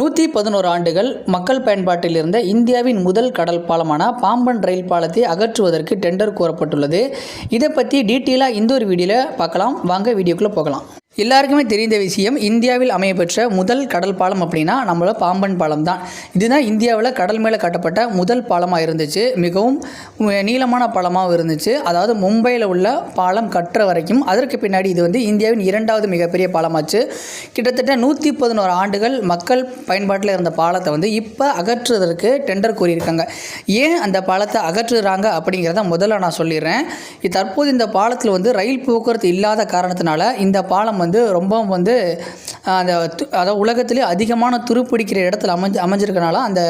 நூற்றி பதினோரு ஆண்டுகள் மக்கள் பயன்பாட்டில் இருந்த இந்தியாவின் முதல் கடல் பாலமான பாம்பன் ரயில் பாலத்தை அகற்றுவதற்கு டெண்டர் கோரப்பட்டுள்ளது. இதை பற்றி டீட்டெயிலாக இந்த ஒரு வீடியோவில் பார்க்கலாம். வாங்க வீடியோக்குள்ளே போகலாம். எல்லாருக்குமே தெரிந்த விஷயம் இந்தியாவில் அமையப்பெற்ற முதல் கடல் பாலம் அப்படின்னா நம்மளோட பாம்பன் பாலம் தான். இதுதான் இந்தியாவில் கடல் மேலே கட்டப்பட்ட முதல் பாலமாக இருந்துச்சு. மிகவும் நீளமான பாலமாகவும் இருந்துச்சு. அதாவது மும்பையில் உள்ள பாலம் கட்டுற வரைக்கும் அதற்கு பின்னாடி இது வந்து இந்தியாவின் இரண்டாவது மிகப்பெரிய பாலமாச்சு. கிட்டத்தட்ட நூற்றி பதினோரு ஆண்டுகள் மக்கள் பயன்பாட்டில் இருந்த பாலத்தை வந்து இப்போ அகற்றுவதற்கு டெண்டர் கூறியிருக்காங்க. ஏன் அந்த பாலத்தை அகற்றுறாங்க அப்படிங்கிறத முதல்ல நான் சொல்லிடுறேன். தற்போது இந்த பாலத்தில் வந்து ரயில் போக்குவரத்து இல்லாத காரணத்தினால இந்த பாலம் வந்து ரொம்பவும் வந்து அந்த து- அதாவது உலகத்திலே அதிகமான துருப்பிடிக்கிற இடத்துல அமைஞ்சு அமைஞ்சிருக்கனால அந்த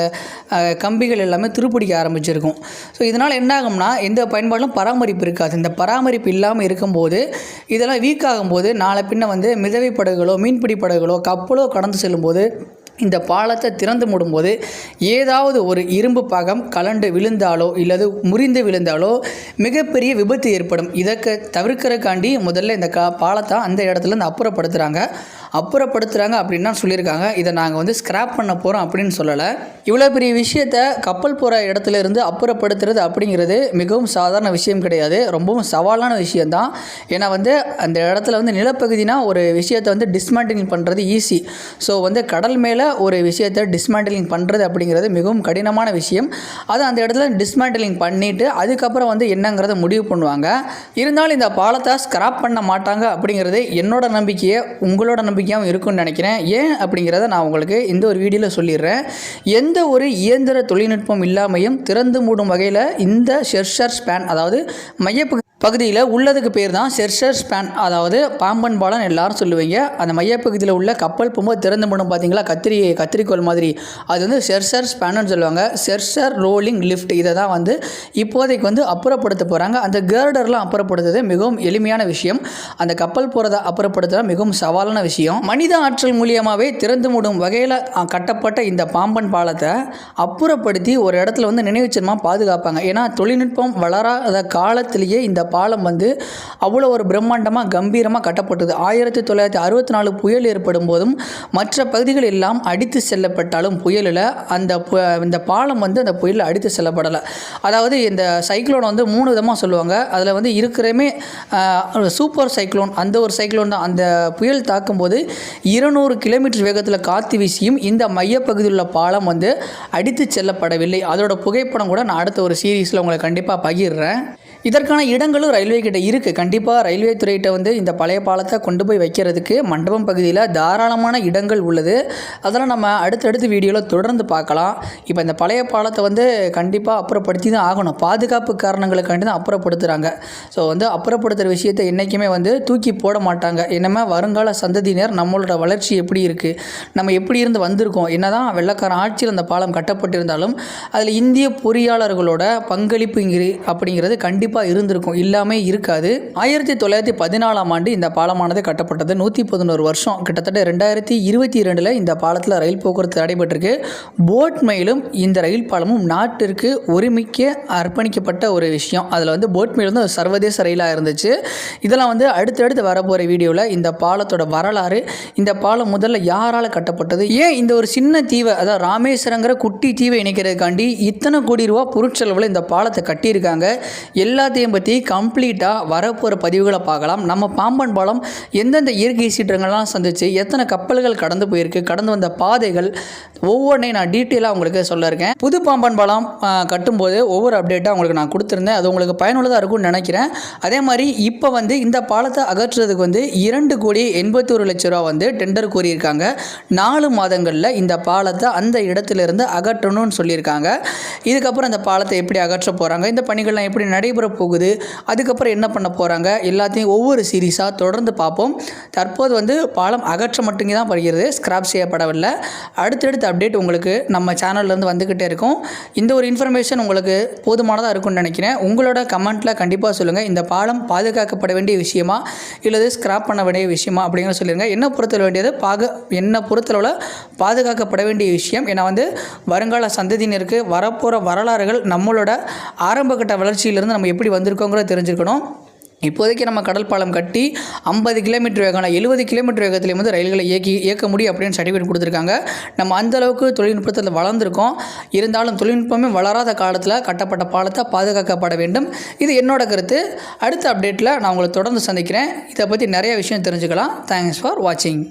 கம்பிகள் எல்லாமே துருப்பிடிக்க ஆரம்பிச்சிருக்கும். ஸோ இதனால் என்ன ஆகும்னா எந்த பயன்பாடும் பராமரிப்பு இருக்காது. இந்த பராமரிப்பு இல்லாமல் இருக்கும்போது இதெல்லாம் வீக் ஆகும்போது நாளை பின்ன வந்து மிதவை படகுகளோ மீன்பிடி படகுகளோ கப்பலோ கடந்து செல்லும்போது இந்த பாலத்தை திறந்து மூடும்போது ஏதாவது ஒரு இரும்பு பாகம் கலண்டு விழுந்தாலோ இல்லது முறிந்து விழுந்தாலோ மிகப்பெரிய விபத்து ஏற்படும். இதற்கு தவிர்க்கறதுக்காண்டி முதல்ல இந்த கா பாலத்தை அந்த இடத்துலருந்து அப்புறப்படுத்துகிறாங்க அப்புறப்படுத்துகிறாங்க அப்படின்னு சொல்லியிருக்காங்க. இதை நாங்கள் வந்து ஸ்க்ராப் பண்ண போகிறோம் அப்படின்னு சொல்லலை. இவ்வளோ பெரிய விஷயத்த கப்பல் போகிற இடத்துல இருந்து அப்புறப்படுத்துறது அப்படிங்கிறது மிகவும் சாதாரண விஷயம் கிடையாது. ரொம்பவும் சவாலான விஷயந்தான் ஏன்னா வந்து அந்த இடத்துல வந்து நிலப்பகுதினா ஒரு விஷயத்தை வந்து டிஸ்மேண்டில் பண்ணுறது ஈஸி ஸோ வந்து கடல் மேலே ஒரு விஷயத்தை டிஸ்மேண்டிலிங் பண்ணுறது அப்படிங்கிறது மிகவும் கடினமான விஷயம். அது அந்த இடத்துல டிஸ்மேண்டிலிங் பண்ணிவிட்டு அதுக்கப்புறம் வந்து என்னங்கிறத முடிவு பண்ணுவாங்க. இருந்தாலும் இந்த பாலத்தை ஸ்கிராப் பண்ண மாட்டாங்க அப்படிங்கிறது என்னோட நம்பிக்கையை உங்களோட நம்பிக்கையாகவும் இருக்கும்னு நினைக்கிறேன். ஏன் அப்படிங்கிறத நான் உங்களுக்கு இந்த ஒரு வீடியோவில் சொல்லிடுறேன். எந்த ஒரு இயந்திர தொழில்நுட்பம் இல்லாமையும் திறந்து மூடும் வகையில் இந்த ஷெர்ஷர் ஸ்பேன் அதாவது மையப்பகு பகுதியில் உள்ளதுக்கு பேர் தான் செர்ஷர் ஸ்பேன் அதாவது பாம்பன் பாலம் எல்லாரும் சொல்லுவீங்க. அந்த மையப்பகுதியில் உள்ள கப்பல் போகும்போது திறந்து மூடும் பார்த்தீங்களா? கத்திரி கத்திரிக்கோல் மாதிரி. அது வந்து செர்ஷர் ஸ்பேன்னு சொல்லுவாங்க. செர்ஷர் ரோலிங் லிஃப்ட் இதை தான் வந்து இப்போதைக்கு வந்து அப்புறப்படுத்த போகிறாங்க அந்த கேர்டர்லாம் அப்புறப்படுத்துறது மிகவும் எளிமையான விஷயம். அந்த கப்பல் போகிறத அப்புறப்படுத்துறது மிகவும் சவாலான விஷயம். மனித ஆற்றல் மூலியமாகவே திறந்து மூடும் வகையில் கட்டப்பட்ட இந்த பாம்பன் பாலத்தை அப்புறப்படுத்தி ஒரு இடத்துல வந்து நினைவுச்சின்னமாக பாதுகாப்பாங்க. ஏன்னா தொழில்நுட்பம் வளராத காலத்திலேயே இந்த பாலம் வந்து அவ்வளோ ஒரு பிரம்மாண்டமாக கம்பீரமாக கட்டப்பட்டது. ஆயிரத்தி தொள்ளாயிரத்தி அறுபத்தி நாலு புயல் ஏற்படும் போதும் மற்ற பகுதிகள் எல்லாம் அடித்து செல்லப்பட்டாலும் புயலில் அந்த பு- இந்த பாலம் வந்து அந்த புயலில் அடித்து செல்லப்படலை. அதாவது இந்த சைக்ளோன் வந்து மூணு விதமாக சொல்லுவாங்க. அதில் வந்து இருக்கிறமே சூப்பர் சைக்ளோன். அந்த ஒரு சைக்ளோன் தான். அந்த புயல் தாக்கும்போது இருநூறு கிலோமீட்டர் வேகத்தில் காற்று வீசியும் இந்த மையப்பகுதியில் உள்ள பாலம் வந்து அடித்து செல்லப்படவில்லை. அதோட புகைப்படம் கூட நான் அடுத்த ஒரு சீரீஸில் உங்களை கண்டிப்பாக பகிர்றேன். இதற்கான இடங்களும் ரயில்வே கிட்ட இருக்குது கண்டிப்பாக ரயில்வே துறையிட்ட வந்து இந்த பழைய பாலத்தை கொண்டு போய் வைக்கிறதுக்கு மண்டபம் பகுதியில் தாராளமான இடங்கள் உள்ளது. அதெல்லாம் நம்ம அடுத்தடுத்து வீடியோவில் தொடர்ந்து பார்க்கலாம். இப்போ இந்த பழைய பாலத்தை வந்து கண்டிப்பாக அப்புறப்படுத்தி தான் ஆகணும். பாதுகாப்பு காரணங்களுக்காண்டி தான் அப்புறப்படுத்துகிறாங்க ஸோ வந்து அப்புறப்படுத்துகிற விஷயத்தை என்றைக்குமே வந்து தூக்கி போட மாட்டாங்க. என்னமே வருங்கால சந்ததியினர் நம்மளோட வளர்ச்சி எப்படி இருக்குது நம்ம எப்படி இருந்து வந்திருக்கோம்? என்னதான் வெள்ளக்காரன் ஆட்சியில் அந்த பாலம் கட்டப்பட்டிருந்தாலும் அதில் இந்திய பொறியாளர்களோட பங்களிப்பு அப்படிங்கிறது கண்டிப்பாக கண்டிப்பாக இருந்திருக்கும். இல்லாமல் இருக்காது. ஆயிரத்தி தொள்ளாயிரத்தி பதினாலாம் ஆண்டு இந்த பாலமானது கட்டப்பட்டது. நூற்றி பதினோரு வருஷம். கிட்டத்தட்ட ரெண்டாயிரத்தி இருபத்தி ரெண்டில் இந்த பாலத்தில் ரயில் போக்குவரத்து நடைபெற்றிருக்கு. போட் மெயிலும் இந்த ரயில் பாலமும் நாட்டிற்கு ஒருமிக்க அர்ப்பணிக்கப்பட்ட ஒரு விஷயம். அதில் வந்து போட் மெயில் வந்து சர்வதேச ரயிலாக இருந்துச்சு. இதெல்லாம் வந்து அடுத்தடுத்து வரப்போகிற வீடியோவில் இந்த பாலத்தோட வரலாறு இந்த பாலம் முதல்ல யாரால் கட்டப்பட்டது ஏன் இந்த ஒரு சின்ன தீவை அதாவது ராமேஸ்வரங்கிற குட்டி தீவை இணைக்கிறதுக்காண்டி இத்தனை கோடி ரூபா பொருட்செலவில் இந்த பாலத்தை கட்டியிருக்காங்க. எல்லா எல்லாத்தையும் பற்றி கம்ப்ளீட்டாக வரப்போகிற பதிவுகளை பார்க்கலாம். நம்ம பாம்பன் பாலம் எந்தெந்த இயற்கை சீற்றங்கள்லாம் சந்திச்சு எத்தனை கப்பல்கள் கடந்து போயிருக்கு கடந்து வந்த பாதைகள் ஒவ்வொன்றையும் நான் டீட்டெயிலாக உங்களுக்கு சொல்ல இருக்கேன். புது பாம்பன் பாலம் கட்டும்போது ஒவ்வொரு அப்டேட்டாக உங்களுக்கு நான் கொடுத்துருந்தேன். அது உங்களுக்கு பயனுள்ளதாக இருக்கும்னு நினைக்கிறேன். அதே மாதிரி இப்போ வந்து இந்த பாலத்தை அகற்றுறதுக்கு வந்து இரண்டு கோடி எண்பத்தோரு லட்ச ரூபா வந்து டெண்டர் கோரியிருக்காங்க. நாலு மாதங்களில் இந்த பாலத்தை அந்த இடத்துலேருந்து அகற்றணும்னு சொல்லியிருக்காங்க. இதுக்கப்புறம் அந்த பாலத்தை எப்படி அகற்ற போகிறாங்க இந்த பணிகள்லாம் எப்படி நடைபெற போகுது. அதுக்கப்புறம் என்ன பண்ண போகிறாங்க எல்லாத்தையும் ஒவ்வொரு சீரீஸாக தொடர்ந்து பார்ப்போம். தற்போது வந்து பாலம் அகற்ற மட்டுமே தான் படுகிறது ஸ்கிராப் செய்யப்படவில்லை. அடுத்தடுத்த அப்டேட் உங்களுக்கு நம்ம சேனல்லேருந்து வந்துக்கிட்டே இருக்கும். இந்த ஒரு இன்ஃபர்மேஷன் உங்களுக்கு போதுமானதாக இருக்கும்னு நினைக்கிறேன். உங்களோட கமெண்ட்டில் கண்டிப்பாக சொல்லுங்கள் இந்த பாலம் பாதுகாக்கப்பட வேண்டிய விஷயமா? இல்லது ஸ்க்ராப் பண்ண வேண்டிய விஷயமா? அப்படிங்கிற சொல்லிடுங்க என்ன பொறுத்தல வேண்டியது? பாக என்ன பொறுத்தளவில் பாதுகாக்கப்பட வேண்டிய விஷயம்? ஏன்னா வந்து வருங்கால சந்ததியினருக்கு வரப்போகிற வரலாறுகள் நம்மளோட ஆரம்பகட்ட வளர்ச்சியிலிருந்து நம்ம எப்படி எப்படி வந்திருக்கோங்கிறத தெரிஞ்சுக்கணும். இப்போதைக்கு நம்ம கடல் பாலம் கட்டி ஐம்பது கிலோமீட்டர் வேகம் எழுபது கிலோமீட்டர் வேகத்துலேயும் வந்து ரயில்களை இயக்கி இயக்க முடியும் அப்படின்னு சர்டிஃபிகேட் கொடுத்துருக்காங்க. நம்ம அந்தளவுக்கு தொழில்நுட்பத்தில் வளர்ந்துருக்கோம். இருந்தாலும் தொழில்நுட்பமே வளராத காலத்தில் கட்டப்பட்ட பாலத்தை பாதுகாக்கப்பட வேண்டும். இது என்னோட கருத்து. அடுத்த அப்டேட்டில் நான் உங்களை தொடர்ந்து சந்திக்கிறேன். இதை பற்றி நிறைய விஷயம் தெரிஞ்சுக்கலாம். தேங்க்ஸ் ஃபார் வாட்சிங்